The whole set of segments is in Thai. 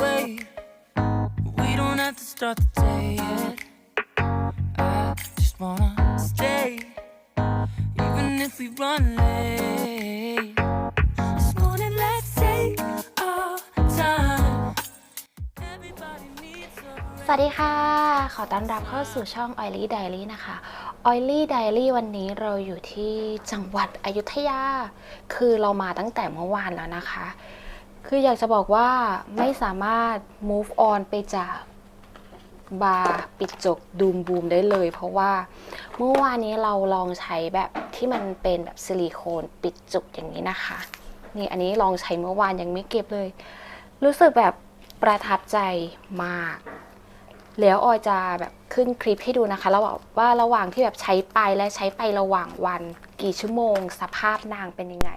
wait. We don't have to start the day yet. I just wanna stay, even if we run late. This morning, let's take our time. Everybody needs a สวัสดีค่ะ ขอต้อนรับเข้าสู่ช่อง Oily Diary นะคะ Oily Diary วันนี้เราอยู่ที่จังหวัดอยุธยา คือเรามาตั้งแต่เมื่อวานแล้วนะคะ คืออยากจะบอกว่าไม่สามารถ move on ไปจากบาร์ปิดจกดูมบูมได้เลย เพราะว่าเมื่อวานนี้เราลองใช้แบบที่มันเป็นแบบซิลิโคนปิดจุกอย่างนี้นะคะ นี่อันนี้ลองใช้เมื่อวานยังไม่เก็บเลย รู้สึกแบบประทับใจมากแล้วออยจะแบบขึ้นคลิปให้ดูนะคะระหว่างว่าระหว่างที่แบบใช้ไปและใช้ไประหว่างวัน กี่ชั่วโมง สภาพนางเป็นยังไง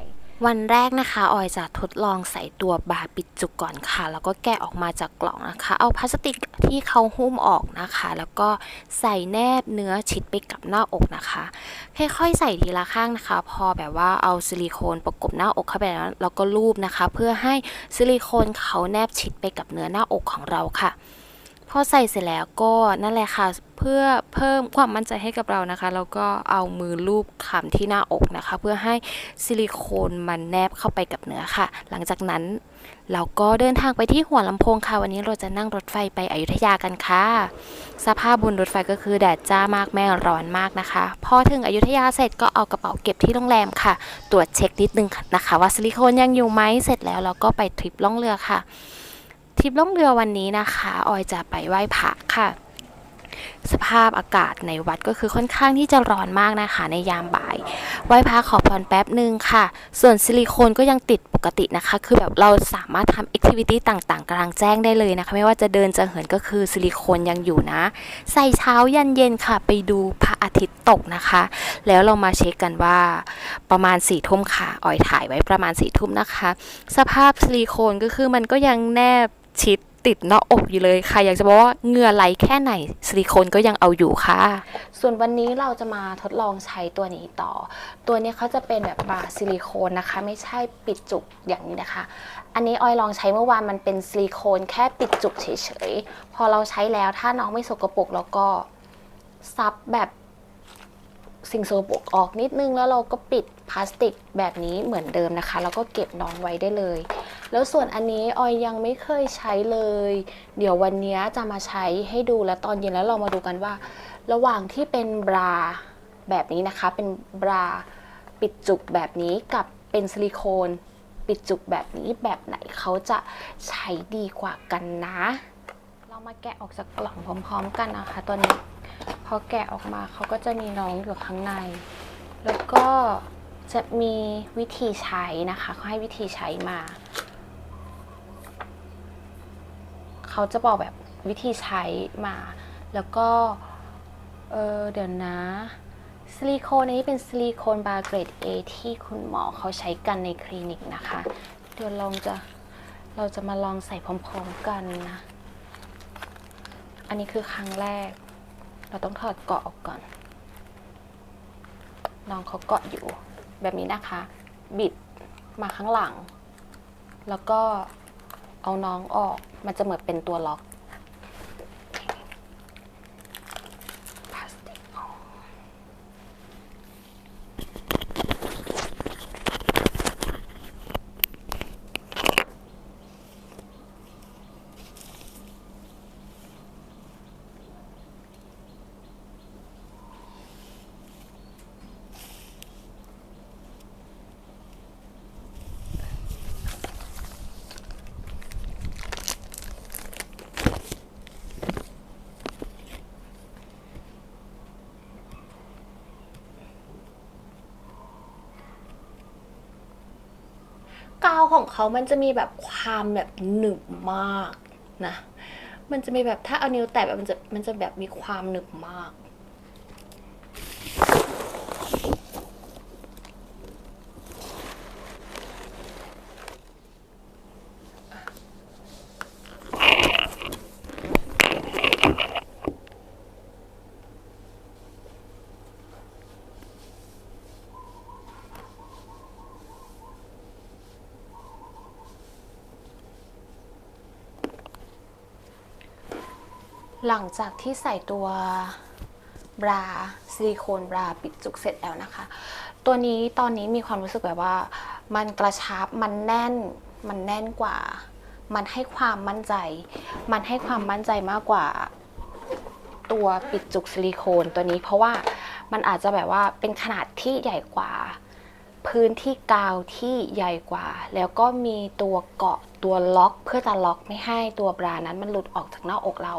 วันแรกนะคะออยจะทดลองใส่ตัวบาปิดจุกก่อนค่ะ แล้วก็แกะออกมาจากกล่องนะคะ เอาพลาสติกที่เขาหุ้มออกนะคะ แล้วก็ใส่แนบเนื้อชิดไปกับหน้าอกนะคะ ค่อยๆใส่ทีละข้างนะคะ พอแบบว่าเอาซิลิโคนประกบหน้าอกเข้าไปแล้วแล้วก็ลูบนะคะ เพื่อให้ซิลิโคนเขาแนบชิดไปกับเนื้อหน้าอกของเราค่ะ พอใส่เสร็จแล้วก็นั่นแหละค่ะ เพื่อเพิ่มความมั่นใจให้กับเรานะคะ แล้วก็เอามือลูบขำที่หน้าอกนะคะ เพื่อให้ซิลิโคนมันแนบเข้าไปกับเนื้อค่ะ หลังจากนั้นเราก็เดินทางไปที่หัวลำโพงค่ะ วันนี้เราจะนั่งรถไฟไปอยุธยากันค่ะ สภาพบนรถไฟก็คือแดดจ้ามากแม่ร้อนมากนะคะ พอถึงอยุธยาเสร็จก็เอากระเป๋าเก็บที่โรงแรมค่ะ ตรวจเช็คนิดนึงนะคะ ว่าซิลิโคนยังอยู่ไหมเสร็จแล้วเราก็ไปทริปล่องเรือค่ะ ทริปล่องเรือวันนี้นะคะ ออยจะไปไหว้พระค่ะ สภาพอากาศในวัดก็คือค่อนข้างที่จะร้อนมากนะคะ ในยามบ่าย ไหว้พระขอพรแป๊บหนึ่งค่ะ ส่วนซิลิโคนก็ยังติดปกตินะคะ คือแบบเราสามารถทำแอคทิวิตี้ต่างๆ กลางแจ้งได้เลยนะคะ ไม่ว่าจะเดินจะเหินก็คือซิลิโคนยังอยู่นะ ใส่เช้ายันเย็นค่ะ ไปดูพระอาทิตย์ตกนะคะ แล้วเรามาเช็คกันว่าประมาณสี่ทุ่มค่ะออยถ่ายไว้ประมาณสี่ทุ่มนะคะ สภาพซิลิโคนก็คือมันก็ยังแนบ ชิดติดหน้าอกอยู่เลยค่ะ อยากจะบอกว่าเหงื่อไหลแค่ไหนซิลิโคนก็ยังเอาอยู่ค่ะ ส่วนวันนี้เราจะมาทดลองใช้ตัวนี้ต่อ ตัวนี้เขาจะเป็นแบบบาร์ซิลิโคนนะคะ ไม่ใช่ปิดจุกอย่างนี้นะคะ อันนี้ออยลองใช้เมื่อวานมันเป็นซิลิโคนแค่ปิดจุกเฉยๆ พอเราใช้แล้วถ้าน้องไม่สกปรกแล้วก็ซับแบบ สิ่งสกปรกออกนิดนึงแล้วเราก็ปิดพลาสติกแบบนี้เหมือนเดิมนะคะ แล้วก็เก็บน้องไว้ได้เลย แล้วส่วนอันนี้ออยยังไม่เคยใช้เลย เดี๋ยววันนี้จะมาใช้ให้ดูแล้วตอนเย็นแล้วเรามาดูกันว่า ระหว่างที่เป็นบราแบบนี้นะคะ เป็นบราปิดจุกแบบนี้กับเป็นซิลิโคนปิดจุกแบบนี้แบบไหนเขาจะใช้ดีกว่ากันนะ เรามาแกะออกจากกล่องพร้อม ๆ กันนะคะตัวนี้ อแกะออกมาเขาก็จะมีน้องอยู่ข้างใน แล้วก็จะมีวิธีใช้นะคะเขาให้วิธีใช้มา เขาจะบอกแบบวิธีใช้มา แล้วก็ เออเดี๋ยวนะซิลิโคนอันนี้เป็นซิลิโคนบาร์เกรด A ที่คุณหมอเขาใช้กันในคลินิกนะคะ เดี๋ยวลองจะเราจะมาลองใส่พร้อมๆกันนะ อันนี้คือครั้งแรก เราต้องถอดเกาะออกก่อน น้องเขาเกาะอยู่ แบบนี้นะคะ บิดมาข้างหลัง แล้วก็เอาน้องออก มันจะเหมือนเป็นตัวล็อก ของเขามันจะมีแบบความแบบหนึบมากนะ มันจะมีแบบถ้าเอานิ้วแตะแบบมันจะมันจะแบบมีความหนึบมาก อ หลังจากที่ใส่ตัวบราซิลิโคนบราปิดจุกเสร็จแล้วนะคะ ตัวนี้ตอนนี้มีความรู้สึกแบบว่า มันกระชับมันแน่นมันแน่นกว่า มันให้ความมั่นใจ มันให้ความมั่นใจมากกว่าตัวปิดจุกซิลิโคนตัวนี้ เพราะว่ามันอาจจะแบบว่าเป็นขนาดที่ใหญ่กว่า พื้นที่กาวที่ใหญ่กว่า แล้วก็มีตัวเกาะตัวล็อก เพื่อจะล็อกไม่ให้ตัวบรานั้นมันหลุดออกจากหน้าอกเรา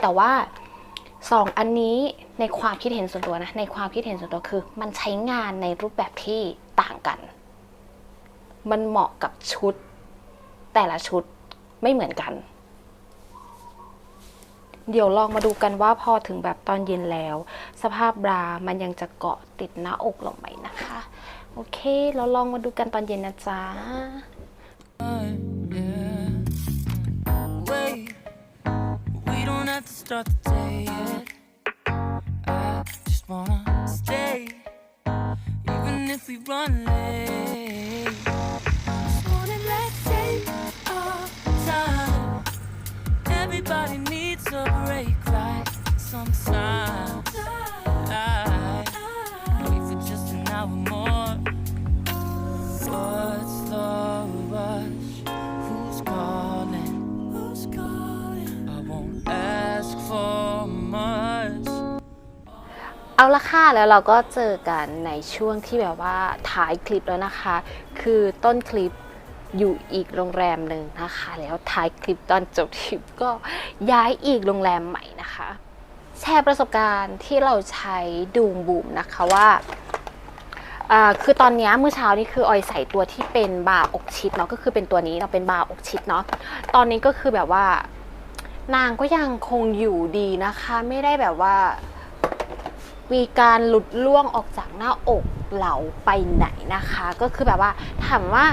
แต่ว่าสองอันนี้ในความคิดเห็นส่วนตัวนะ ในความคิดเห็นส่วนตัวคือ มันใช้งานในรูปแบบที่ต่างกัน มันเหมาะกับชุด แต่ละชุดไม่เหมือนกัน เดี๋ยวลองมาดูกันว่าพอถึงแบบตอนเย็นแล้ว สภาพบรา มันยังจะเกาะติดหน้าอกเราไหมนะคะ โอเค เราลองมาดูกันตอนเย็นนะจ๊ะ have to start the day yet. I just wanna stay, even if we run late. This morning, let's take our time. Everybody needs a break, right? Sometimes ละค่ะแล้วเราก็เจอกันในช่วงที่แบบว่าถ่ายคลิปแล้วนะคะ คือต้นคลิปอยู่อีกโรงแรมหนึ่งนะคะ แล้วท้ายคลิปตอนจบคลิปก็ย้ายอีกโรงแรมใหม่นะคะ แชร์ประสบการณ์ที่เราใช้ดูมบูมนะคะว่าคือตอนนี้เมื่อเช้านี้คือออยใส่ตัวที่เป็นบาร์อกชิดเนาะก็คือเป็นตัวนี้เราเป็นบาร์อกชิดเนาะตอนนี้ก็คือแบบว่า นางก็ยังคงอยู่ดีนะคะ ไม่ได้แบบว่า มีการหลุดล่วงออกจากหน้าอกเราไปไหนนะคะ ก็คือแบบว่าถามว่า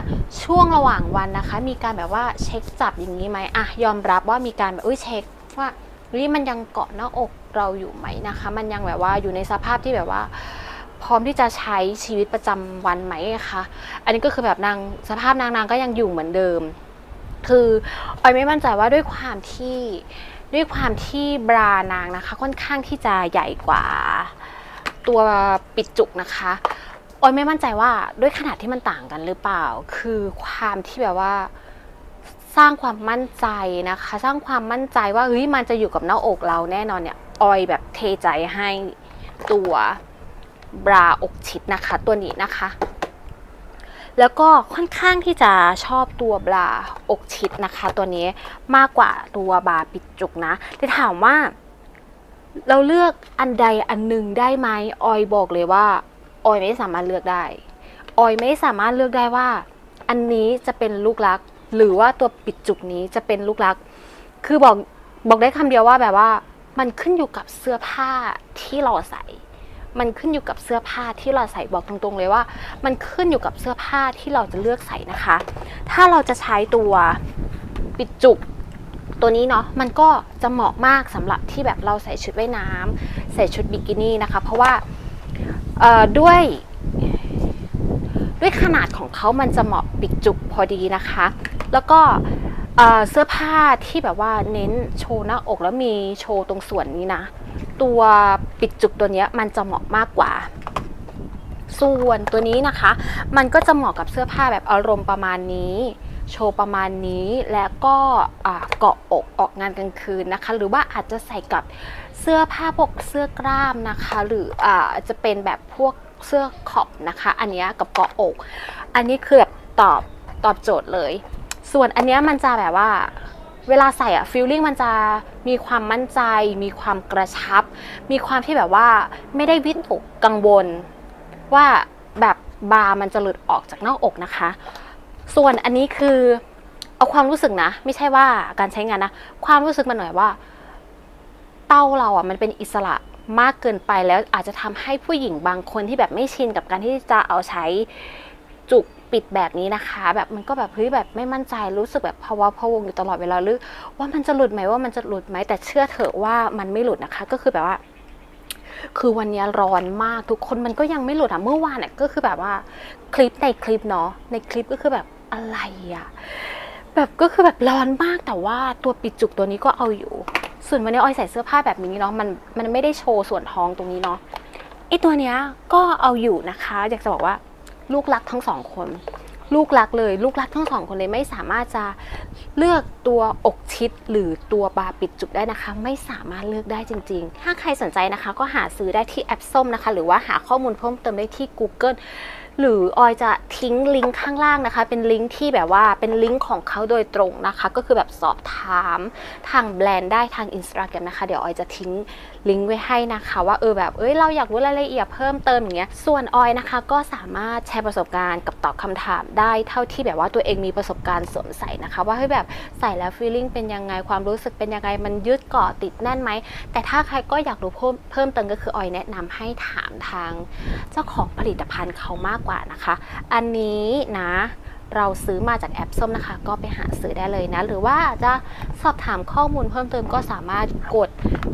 ช่วงระหว่างวันนะคะ มีการแบบว่าเช็คจับอย่างนี้ไหมอะยอมรับว่ามีการแบบอุ้ยเช็คว่าเฮ้ยมันยังเกาะหน้าอกเราอยู่ไหมนะคะ มันยังแบบว่าอยู่ในสภาพที่แบบว่า พร้อมที่จะใช้ชีวิตประจำวันไหมคะอันนี้ก็คือแบบนางสภาพนางนางก็ยังอยู่เหมือนเดิม คือออยไม่มั่นใจว่าด้วยความที่ ด้วยความที่บรานางนะคะ ค่อนข้างที่จะใหญ่กว่า ตัวปิดจุกนะคะออยไม่มั่นใจว่าด้วยขนาดที่มันต่างกันหรือเปล่า คือความที่แบบว่าสร้างความมั่นใจนะคะ สร้างความมั่นใจว่าเฮ้ยมันจะอยู่กับหน้าอกเราแน่นอนเนี่ยออยแบบเทใจให้ตัวบราอกชิดนะคะ ตัวนี้นะคะ แล้วก็ค่อนข้างที่จะชอบตัวบราอกชิดนะคะ ตัวนี้มากกว่าตัวบาปิดจุกนะแต่ถามว่า เราเลือกอันใดอันหนึ่งได้ไหมออยบอกเลยว่า ออยไม่สามารถเลือกได้ ออยไม่สามารถเลือกได้ว่า อันนี้จะเป็นลูกรัก หรือว่าตัวปิดจุกนี้จะเป็นลูกรัก คือบอกบอกได้คำเดียวว่าแบบว่า มันขึ้นอยู่กับเสื้อผ้าที่เราใส่ มันขึ้นอยู่กับเสื้อผ้าที่เราใส่บอกตรงๆเลยว่า มันขึ้นอยู่กับเสื้อผ้าที่เราจะเลือกใส่นะคะ ถ้าเราจะใช้ตัวปิดจุกตัวนี้เนาะมันก็จะเหมาะมากสำหรับที่แบบเราใส่ชุดว่ายน้ำใส่ชุดบิกินี่นะคะ เพราะว่าด้วยด้วยขนาดของเขามันจะเหมาะปิดจุกพอดีนะคะ แล้วก็เสื้อผ้าที่แบบว่าเน้นโชว์หน้าอกแล้วมีโชว์ตรงส่วนนี้นะ ตัวปิดจุกตัวนี้มันจะเหมาะมากกว่าส่วนตัวนี้นะคะ มันก็จะเหมาะกับเสื้อผ้าแบบอารมณ์ประมาณนี้โชว์ประมาณนี้และก็เกาะอกออกงานกลางคืนนะคะ หรือว่าอาจจะใส่กับเสื้อผ้าพวกเสื้อกล้ามนะคะ หรืออาจะเป็นแบบพวกเสื้อขอบนะคะ อันนี้กับเกาะอก อันนี้คือแบบตอบตอบโจทย์เลย ส่วนอันนี้มันจะแบบว่า เวลาใส่อะฟีลลิ่งมันจะมีความมั่นใจ มีความกระชับ มีความที่แบบว่าไม่ได้วิตกกังวล ว่าแบบบาร์มันจะหลุดออกจากน้าอกนะคะ ส่วนอันนี้คือเอาความรู้สึกนะ ไม่ใช่ว่าการใช้งานนะ ความรู้สึกมันหน่อยว่า เต้าเราอะมันเป็นอิสระมากเกินไปแล้วอาจจะทำให้ผู้หญิงบางคนที่แบบไม่ชินกับการที่จะเอาใช้จุก ปิดแบบนี้นะคะ แบบมันก็แบบเฮ้ยแบบไม่มั่นใจรู้สึกแบบภาวะพะวงอยู่ตลอดเวลาหรือว่ามันจะหลุดไหมว่ามันจะหลุดไหมแต่เชื่อเถอะว่ามันไม่หลุดนะคะ ก็คือแบบว่า คือวันนี้ร้อนมากทุกคนมันก็ยังไม่หลุดอะเมื่อวานเนี่ยก็คือแบบว่าคลิปในคลิปเนาะในคลิปก็คือแบบอะไรอะแบบก็คือแบบร้อนมากแต่ว่าตัวปิดจุกตัวนี้ก็เอาอยู่ ส่วนวันนี้ออยใส่เสื้อผ้าแบบนี้เนาะมันมันไม่ได้โชว์ส่วนท้องตรงนี้เนาะไอตัวเนี้ยก็เอาอยู่นะคะ อยากจะบอกว่า ลูกรักทั้งสองคน ลูกรักเลย ลูกรักทั้งสองคนเลยไม่สามารถจะเลือกตัวอกชิดหรือตัวบาปิดจุกได้นะคะ ไม่สามารถเลือกได้จริง ๆ ถ้าใครสนใจนะคะ ก็หาซื้อได้ที่แอปส้มนะคะ หรือว่าหาข้อมูลเพิ่มเติมได้ที่ Google หรือออยจะทิ้งลิงก์ข้างล่างนะคะ เป็นลิงก์ที่แบบว่าเป็นลิงก์ของเขาโดยตรงนะคะ ก็คือแบบสอบถามทางแบรนด์ได้ทาง Instagram นะคะ เดี๋ยวออยจะทิ้งลิงก์ไว้ให้นะคะ ว่าเออแบบเอ้ยเราอยากรู้รายละเอียดเพิ่มเติมอย่างเงี้ยส่วนออยนะคะ ก็สามารถแชร์ประสบการณ์กับตอบคำถามได้เท่าที่แบบว่าตัวเองมีประสบการณ์สวมใส่นะคะ ว่าเฮ้ยแบบใส่แล้วฟีลลิ่งเป็นยังไงความรู้สึกเป็นยังไงมันยืดเกาะติดแน่นไหมแต่ถ้าใครก็อยากรู้เพิ่มเพิ่มเติมก็คือออยแนะนำให้ถามทางเจ้าของผลิตภัณฑ์เขามากกว่านะคะ อันนี้นะเราซื้อมาจากแอปส้มนะคะ ก็ไปหาซื้อได้เลยนะ หรือว่าจะสอบถามข้อมูลเพิ่มเติมก็สามารถกด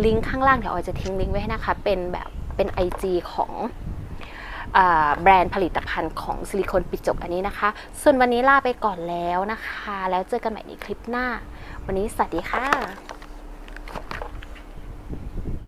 ลิงก์ข้างล่างเดี๋ยวออยจะทิ้งลิงก์ไว้ให้นะคะ เป็นแบบเป็น IG ของอแบรนด์ผลิตภัณฑ์ของซิลิโคนปิดจกอันนี้นะคะ ส่วนวันนี้ลาไปก่อนแล้วนะคะ แล้วเจอกันใหม่ในคลิปหน้า วันนี้สวัสดีค่ะ